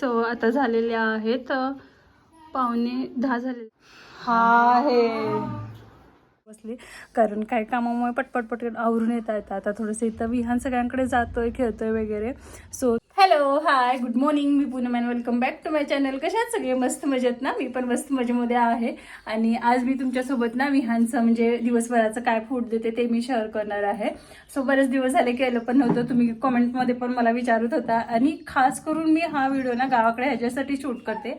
So आता झालेले आहेत. पावणे दहा झाले. हा आहे. बसले. कारण काही कामामुळे पटपट पटकन आवरून येता येतं. आता थोडंसं इथं विहान सगळ्यांकडे जातोय खेळतोय वगैरे. So hello hi good morning. Me Poonam and welcome back to my channel कशात सगळे मस्त मजेत ना? मी पण मस्त मजेमध्ये आहे. आणि आज मी तुमच्यासोबत ना विहानचं म्हणजे दिवसभराचं काय फूड देते ते मी शेअर करणार आहे. सो बरेच दिवस झाले केलं पण नव्हतं. तुम्ही कमेंटमध्ये पण मला विचारत होता. आणि खास करून मी हा व्हिडिओ ना गावाकडे ह्याच्यासाठी शूट करते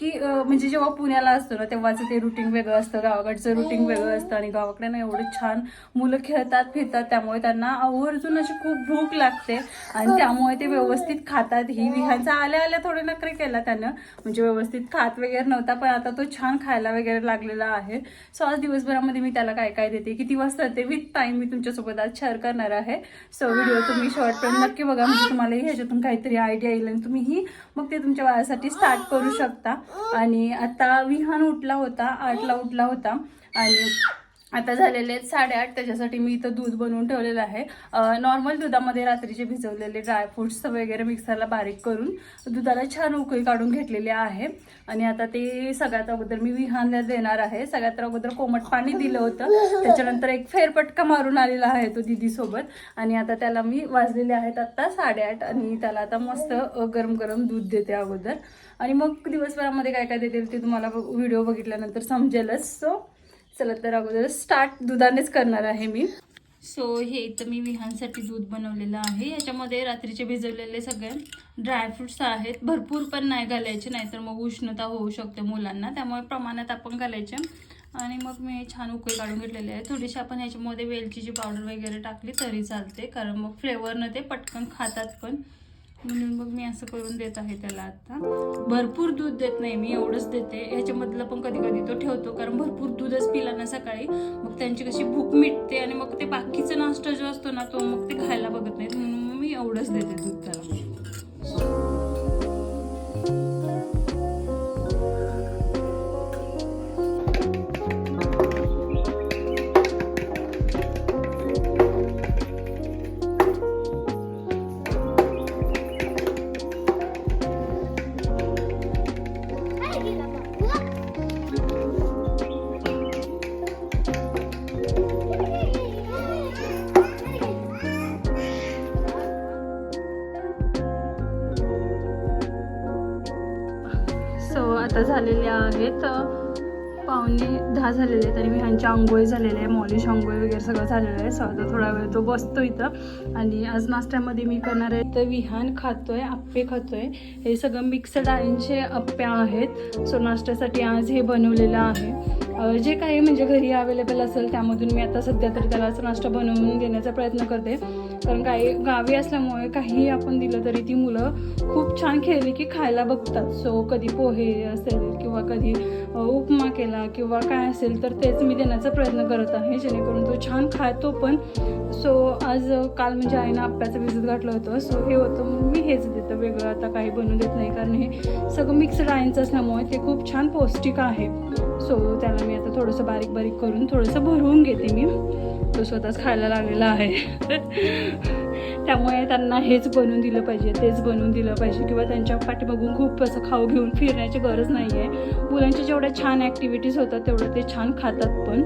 की म्हणजे जेव्हा पुण्याला असतो ना तेव्हाचं ते रुटीन वेगळं असतं. गावाकडचं रुटीन वेगळं असतं. आणि गावाकडे ना एवढं छान मुलं खेळतात फिरतात. त्यामुळे त्यांना आवर्जून अशी खूप भूक लागते. आणि त्यामुळे ते व्यवस्थित खातात. ही विहांचा आल्या आल्या थोडे नखरे केला त्यानं. म्हणजे व्यवस्थित खात वगैरे नव्हता पण आता तो छान खायला वगैरे लागलेला आहे. सो आज दिवसभरामध्ये मी त्याला काय काय देते? किती वाजता ते विथ टाईम मी तुमच्यासोबत आज शेअर करणार आहे. सो व्हिडिओ तुम्ही शॉर्टपर्यंत नक्की बघा. म्हणजे तुम्हाला ह्याच्यातून काहीतरी आयडिया येईल आणि तुम्हीही मग ते तुमच्या बाळासाठी स्टार्ट करू शकता. आणि आता विहान उठला होता आठला उठला होता. आणि आता झालेले आहेत साडेआठ त्याच्यासाठी मी इथं दूध बनवून ठेवलेलं आहे. नॉर्मल दुधामध्ये रात्रीचे भिजवलेले ड्रायफ्रुट्स वगैरे मिक्सरला बारीक करून दुधाला छान उकळी काढून घेतलेली आहे. आणि आता ते सगळ्यात अगोदर मी विहानला देणार आहे. सगळ्यात अगोदर कोमट पाणी दिलं होतं. त्याच्यानंतर एक फेरपटका मारून आलेला आहे तो दिदीसोबत. आणि आता त्याला मी वाजलेले आहेत आता साडेआठ आणि त्याला आता मस्त गरम गरम दूध देते अगोदर. आणि मग दिवसभरामध्ये काय काय देतील ते तुम्हाला व्हिडिओ बघितल्यानंतर समजेलच. सो चला तर अगोदर स्टार्ट दुधानेच करणार आहे मी. सो हे इथं मी विहानसाठी दूध बनवलेलं आहे. याच्यामध्ये रात्रीचे भिजवलेले सगळे ड्रायफ्रुट्स आहेत. भरपूर पण नाही घालायचे नाहीतर मग उष्णता होऊ शकते मुलांना. त्यामुळे प्रमाणात आपण घालायचे. आणि मग मी छान उकळी काढून घेतलेली आहे. थोडीशी आपण ह्याच्यामध्ये वेलचीची पावडर वगैरे टाकली तरी चालते. कारण मग फ्लेवरनं ते पटकन खातात पण. म्हणून मग मी असं करून देत आहे त्याला आता. भरपूर दूध देत नाही मी एवढंच देते. ह्याच्यामधलं पण कधी कधी तो ठेवतो कारण भरपूर दूधच पिला ना सकाळी. मग त्यांची कशी भूक मिटते आणि मग ते बाकीचा नाश्ता जो असतो ना तो मग ते खायला बघत नाहीत. म्हणून मी एवढंच देते दूध त्याला. आता झालेले आहेत. पाहुणे दहा झालेले आहेत आणि विहानची आंघोळी झालेली आहे. मॉलिश आंघोळी वगैरे सगळं झालेलं आहे. सो आता थोडा वेळ तो बसतो इथं. आणि आज नाश्त्यामध्ये मी करणार आहे. तर विहान खातोय आप्पे खातोय. हे सगळं मिक्स डाळींचे अप्प्या आहेत. सो नाश्त्यासाठी आज हे बनवलेलं आहे. जे काही म्हणजे घरी अवेलेबल असेल त्यामधून मी आता सध्या तर त्याला नाश्ता बनवून देण्याचा प्रयत्न करते. कारण काही गावी असल्यामुळे काहीही आपण दिलं तरी ती मुलं खूप छान खेळली की खायला बघतात. सो कधी पोहे असेल किंवा कधी उपमा केला किंवा काय असेल तर तेच मी देण्याचा प्रयत्न करत आहे. जेणेकरून तो छान खातो पण सो आज काल म्हणजे आईनं आप्याचं भिजत घातलं होतं. सो हे होतं मी हेच देतं. वेगळं आता काही बनवून देत नाही कारण हे सगळं मिक्स डाळींचं असल्यामुळे ते खूप छान पौष्टिक आहे. सो त्याला मी आता थोडंसं बारीक बारीक करून थोडंसं भरवून घेते मी. तो स्वतःच खायला लागलेला आहे. त्यामुळे त्यांना हेच बनवून दिलं पाहिजे तेच बनवून दिलं पाहिजे. किंवा त्यांच्या पाठीमागून खूप असं खाऊ घेऊन फिरण्याची गरज नाही आहे मुलांच्या जेवढ्या छान ॲक्टिव्हिटीज होतात तेवढं ते छान खातात पण.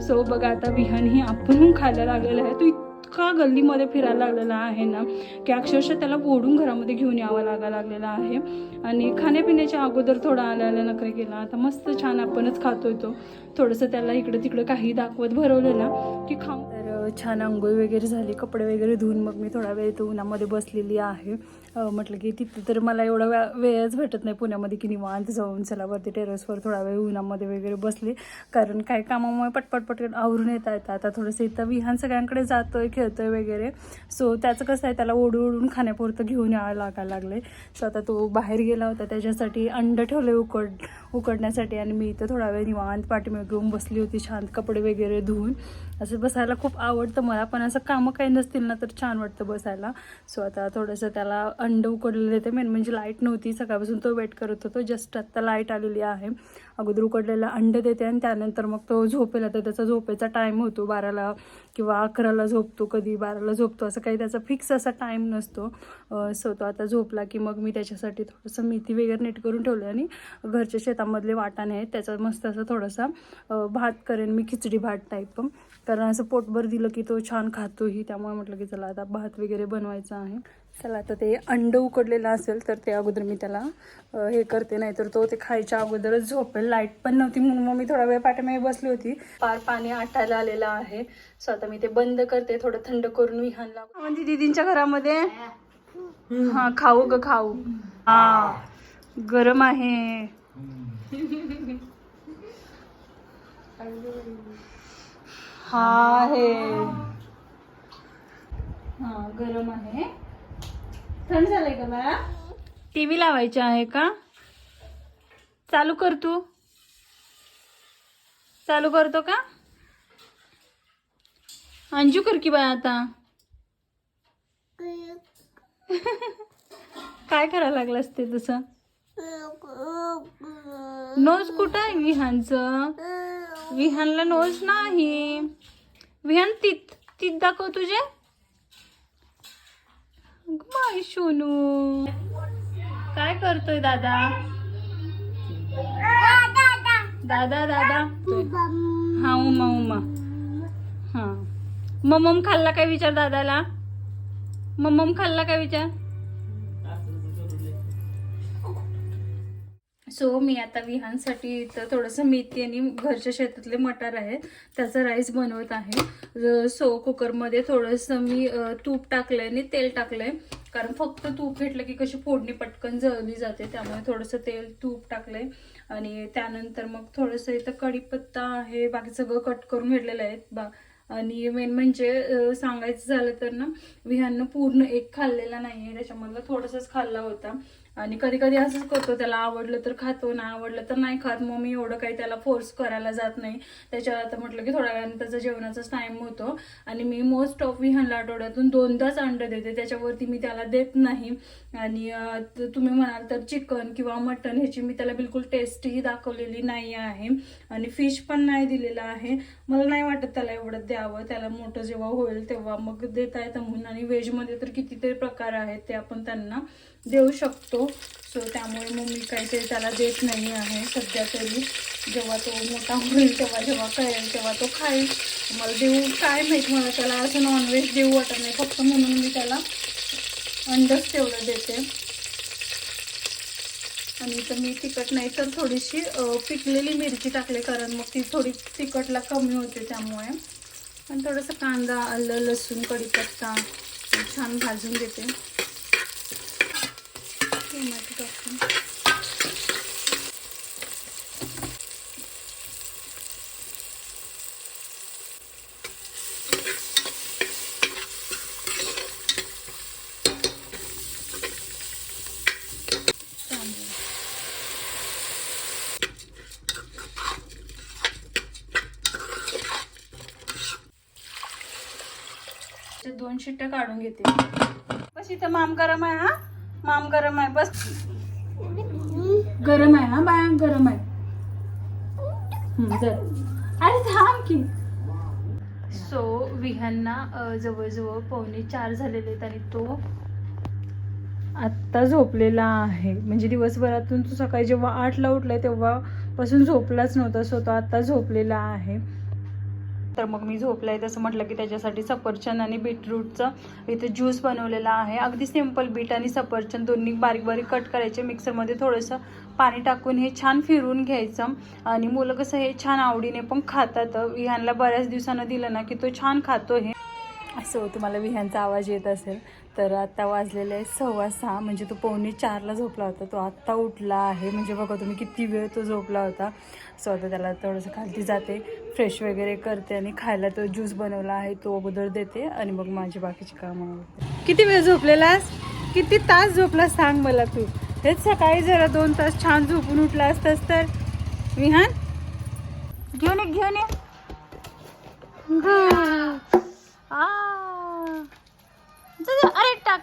सो बघा आता विहान ही आपण खायला लागलेलं आहे. तो इतका गल्लीमध्ये फिरायला लागलेला आहे ना की अक्षरशः त्याला ओढून घरामध्ये घेऊन यावं लागा लागलेला आहे. आणि खाण्यापिण्याच्या अगोदर थोडा आल्या आल्या नखरे केला. आता मस्त छान आपणच खातोय तो. थोडंसं त्याला इकडं तिकडं काही दाखवत भरवलेला की खाऊ छान आंघोळ वगैरे झाली कपडे वगैरे धुवून मग मी थोडा वेळ इथं उन्हामध्ये बसलेली आहे. म्हटलं की तिथं तर मला एवढा वेळच भेटत नाही पुण्यामध्ये की निवांत जाऊन चला वरती टेरेसवर थोडा वेळ उन्हामध्ये वगैरे बसले. कारण काय कामामुळे पटपट पटकन आवरून येता येतं आता थोडंसं इथं विहान सगळ्यांकडे जातोय खेळतोय वगैरे. सो त्याचं कसं आहे त्याला ओढू ओढून खाण्यापुरतं घेऊन यावं लागायला लागले सो आता तो बाहेर गेला होता त्याच्यासाठी अंडं ठेवले उकड उकडण्यासाठी. आणि मी इथं थोडा वेळ निवांत पाठीमागे घेऊन बसली होती छान कपडे वगैरे धुवून. असं बसायला खूप आवडतं मला पण असं कामं काही नसतील ना तर छान वाटतं बसायला. सो आता थोडंसं त्याला अंड उकडलेलं देते. मेन म्हणजे लाइट नव्हती. सकाळपासून तो वेट करत होतो. जस्ट आत्ता लाइट आलेली आहे. अगोदर उकडलेलं अंड देते आणि त्यानंतर मग तो झोपेला तर त्याचा झोपेचा टाईम होतो. बाराला किंवा अकराला झोपतो कधी बाराला झोपतो. असं काही त्याचा फिक्स असा टाईम नसतो. सो तो आता झोपला की मग मी त्याच्यासाठी थोडंसं मेथी वगैरे नीट करून ठेवलं आणि घरच्या शेतामधले वाटाणे आहेत. त्याचा मस्त असं थोडासा भात करेन मी खिचडी भात टाईप कारण असं पोटभर दिलं की तो छान खातोही. त्यामुळे म्हटलं की चला आता भात वगैरे बनवायचा आहे. चला आता ते अंड उकडलेलं असेल तर ते अगोदर मी त्याला हे करते. नाही तर तो ते खायच्या अगोदरच झोपेल. लाइट पण नव्हती म्हणून मग मी थोडा वेळ पाठीमागे बसली होती. पार पाणी आटायला आलेलं आहे. सो आता मी ते बंद करते. थोडं थंड करून विहान लागू म्हणजे दीदींच्या घरामध्ये? हा खाऊ ग खाऊ. हा गरम आहे. हा आहे. हा गरम आहे. थंड झालंय का बाळा? टीव्ही लावायची आहे का? चालू कर तू. चालू करतो का? अंजू कर की बाय आता. काय करायला लागलास ते तसं? नोज कुठं आहे विहानचं? विहानला नोज नाही. विहान तीत तीत दाखव तुझे. माय सोनू. काय करतोय दादा? दादा दादा. हा उमा उमा. हा. मम्मम खाल्ला काय विचार दादाला? मम्मम खाल्ला काय विचार? सो मी आता विहानसाठी इथं थोडंसं मेथी आणि घरच्या शेतातले मटार आहेत त्याचा राईस बनवत आहे. सो कुकरमध्ये थोडंसं मी तूप तूप आहे आणि तेल टाकलं आहे कारण फक्त तूप घेतलं की कशी फोडणी पटकन जळली जाते त्यामुळे थोडंसं तेल तूप टाकलंय. आणि त्यानंतर मग थोडंसं इथं कढीपत्ता आहे बाकी सगळं कट करून घेतलेलं आहे. बा आणि मेन म्हणजे सांगायचं झालं तर ना विहाननं पूर्ण एक खाल्लेला नाही आहे त्याच्यामधला थोडंसंच खाल्ला होता. आणि कधी कधी असंच करतो त्याला आवडलं तर खातो ना आवडलं तर नाही खात. मग मी एवढं काही त्याला फोर्स करायला जात नाही. त्याच्या आता म्हटलं की थोड्या वेळाने त्याचा जेवणाचाच टाईम होतो. आणि मी मोस्ट ऑफ विहानला आठवड्यातून दोनदाच अंडं देते. त्याच्यावरती मी त्याला देत नाही. आणि तुम्ही म्हणाल तर चिकन किंवा मटन ह्याची मी त्याला बिलकुल टेस्टही दाखवलेली नाही आहे. आणि फिश पण नाही दिलेला आहे. मला नाही वाटत त्याला एवढं द्यावं. त्याला मोठं जेव्हा होईल तेव्हा मग देता येतं म्हणून. आणि व्हेजमध्ये तर कितीतरी प्रकार आहेत ते आपण त्यांना देऊ शकतो. सो त्यामुळे मग मी काही ते त्याला देत नाही आहे सध्या तरी. जेव्हा तो मोठा होईल तेव्हा जेव्हा कळेल तेव्हा तो खाईल. मला देऊ काय माहीत मला त्याला असं नॉनव्हेज देऊ वाटत नाही. फक्त म्हणून मी त्याला अंडच तेवढं देते. आणि तर मी तिखट नाही तर थोडीशी पिकलेली मिरची टाकली कारण मग ती थोडी तिखटला कमी होते त्यामुळे. आणि थोडंसं कांदा आलं लसूण कढीपत्ता छान भाजून देते. टोमॅटो टाकून ते दोन शिट्ट्या काढून घेते. बस इथं माम गरम आहे हा? माम गरम आहे बस. गरम आहे हा बाया गरम आहे. जर अरे थांब की. सो विहांना जवळजवळ पावणे चार झालेले आहेत आणि तो आत्ता झोपलेला आहे. म्हणजे दिवसभरातून तो सकाळी जेव्हा आठला उठलाय तेव्हापासून झोपलाच नव्हता. सो तो आत्ता झोपलेला आहे. तर मग मी झोपलाय तसं म्हटलं की त्याच्यासाठी सफरचंद आणि बीटरूटचं इथे ज्यूस बनवलेला आहे. अगदी सिंपल बीट आणि सफरचंद दोन्ही बारीक बारीक कट करायचे. मिक्सरमध्ये थोडंसं पाणी टाकून हे छान फिरून घ्यायचं. आणि मुलं कसं हे छान आवडीने पण खातात. ह्यांना बऱ्याच दिवसानं दिलं ना की तो छान खातो हे. सो तुम्हाला विह्यांचा आवाज येत असेल. तर आत्ता वाजलेले आहे सव्वा सहा म्हणजे तो पावणे चारला झोपला होता. तो आत्ता उठला आहे. म्हणजे बघा तुम्ही किती वेळ तो झोपला होता. सो आता त्याला थोडंसं खालती जाते फ्रेश वगैरे करते आणि खायला तो ज्यूस बनवला आहे तो अगोदर देते आणि मग माझी बाकीची कामं किती वेळ झोपलेलास? किती तास झोपला सांग मला तू. हेच सकाळी जरा दोन तास छान झोपून उठला असतास तर. विहान? घेऊन ये घेऊन ये.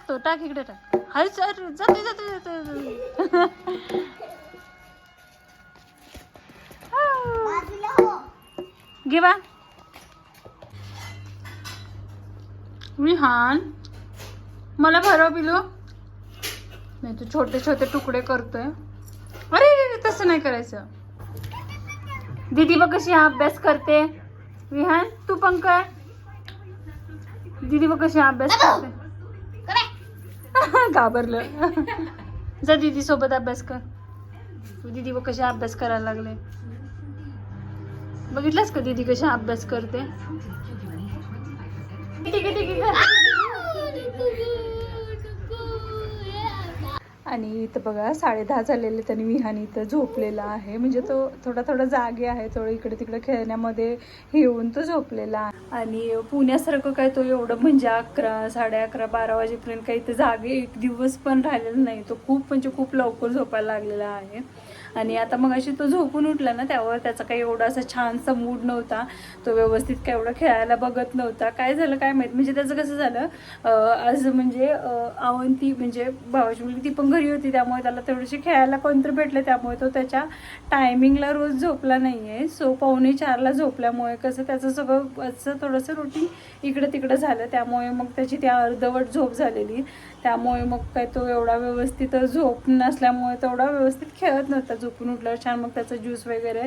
टाकतो टाक इकडे टाक. हळूच जाते जाते जाते घे बा. विहान मला भरव पिलो. नाही तू छोटे छोटे तुकडे करतोय. अरे तसं नाही करायचं. दीदी बघ कशी हा अभ्यास करते. विहान तू पण कर. दीदी बघ कशी अभ्यास करते. घाबरलं. जा दीदी सोबत अभ्यास कर. दीदी व कशा अभ्यास करायला लागले. बघितलंस का दीदी कशा अभ्यास करते? ठीक आहे ठीक आहे आणि इथं बघा साडे दहा झालेले त्यांनी विहानी इथं झोपलेला आहे. म्हणजे तो थोडा थोडा जागे आहे थोडं इकडे तिकडे खेळण्यामध्ये येऊन तो झोपलेला आहे. आणि पुण्यासारखं काय तो एवढं म्हणजे अकरा साडे अकरा बारा वाजेपर्यंत काही इथं जागे एक दिवस पण राहिलेला नाही. तो खूप म्हणजे खूप लवकर झोपायला लागलेला आहे. आणि आता मग अशी तो झोपून उठला ना त्यावर त्याचा काही एवढा असा छानसा मूड नव्हता. तो व्यवस्थित काय एवढा खेळायला बघत नव्हता. काय झालं काय माहीत? म्हणजे त्याचं कसं झालं आज म्हणजे अं, अवंती म्हणजे भावाची मुलगी ती पण घरी होती त्यामुळे त्याला तेवढीशी खेळायला कोणतरी भेटलं. त्यामुळे तो त्याच्या टायमिंगला रोज झोपला नाही आहे सो पावणे चारला झोपल्यामुळे कसं त्याचं सगळं असं थोडंसं रुटीन इकडं तिकडं झालं. त्यामुळे मग त्याची ती अर्धवट झोप झालेली. त्यामुळे मग काय तो एवढा व्यवस्थित झोप नसल्यामुळे तेवढा व्यवस्थित खेळत नव्हता. झोपून उठल्यावर छान मग त्याचा ज्यूस वगैरे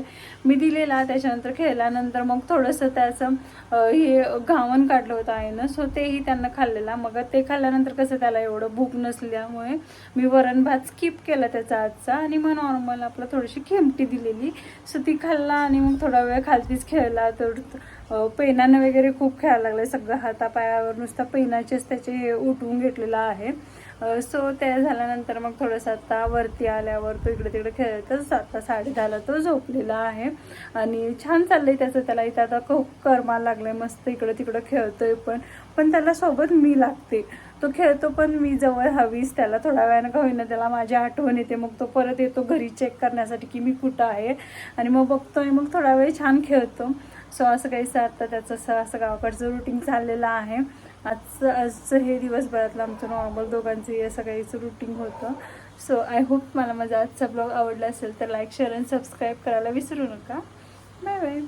मी दिलेला. त्याच्यानंतर खेळल्यानंतर मग थोडंसं त्याचं हे घावन काढलं होतं आहे ना सो तेही त्यांना खाल्लेला. मग ते खाल्ल्यानंतर कसं त्याला एवढं भूक नसल्यामुळे मी वरण भात स्किप केला त्याचा आजचा. आणि मग नॉर्मल आपलं थोडीशी खेमटी दिलेली. सो ती खाल्ला आणि मग थोडा वेळ खालतीच खेळला. तर पेनानं वगैरे खूप खेळायला लागलं सगळं हातापायावर नुसता पेनाचेच त्याचे उठवून घेतलेलं आहे. सो ते झाल्यानंतर मग थोडंसं आता वरती आल्यावर तो इकडे तिकडे खेळतच आता साडे दहाला तो झोपलेला आहे. आणि छान चाललंय त्याचं. त्याला इथं आता खूप करमाला लागलंय. मस्त इकडं तिकडं खेळतोय पण पण त्याला सोबत मी लागते. तो खेळतो पण मी जवळ हवीस. त्याला थोड्या वेळानं का होईना त्याला माझी आठवण येते. मग तो परत येतो घरी चेक करण्यासाठी की मी कुठं आहे. आणि मग बघतोय मग थोडा वेळ छान खेळतो. सो असं काहीसं आता त्याचं असं असं गावाकडचं रुटीन चाललेलं आहे. आजचं आजचं हे दिवसभरातलं आमचं नॉर्मल दोघांचं हे सगळ्याचं रुटीन होतं. सो आय होप मला माझा आजचा ब्लॉग आवडला असेल तर लाईक शेअर आणि सबस्क्राईब करायला विसरू नका. Bye bye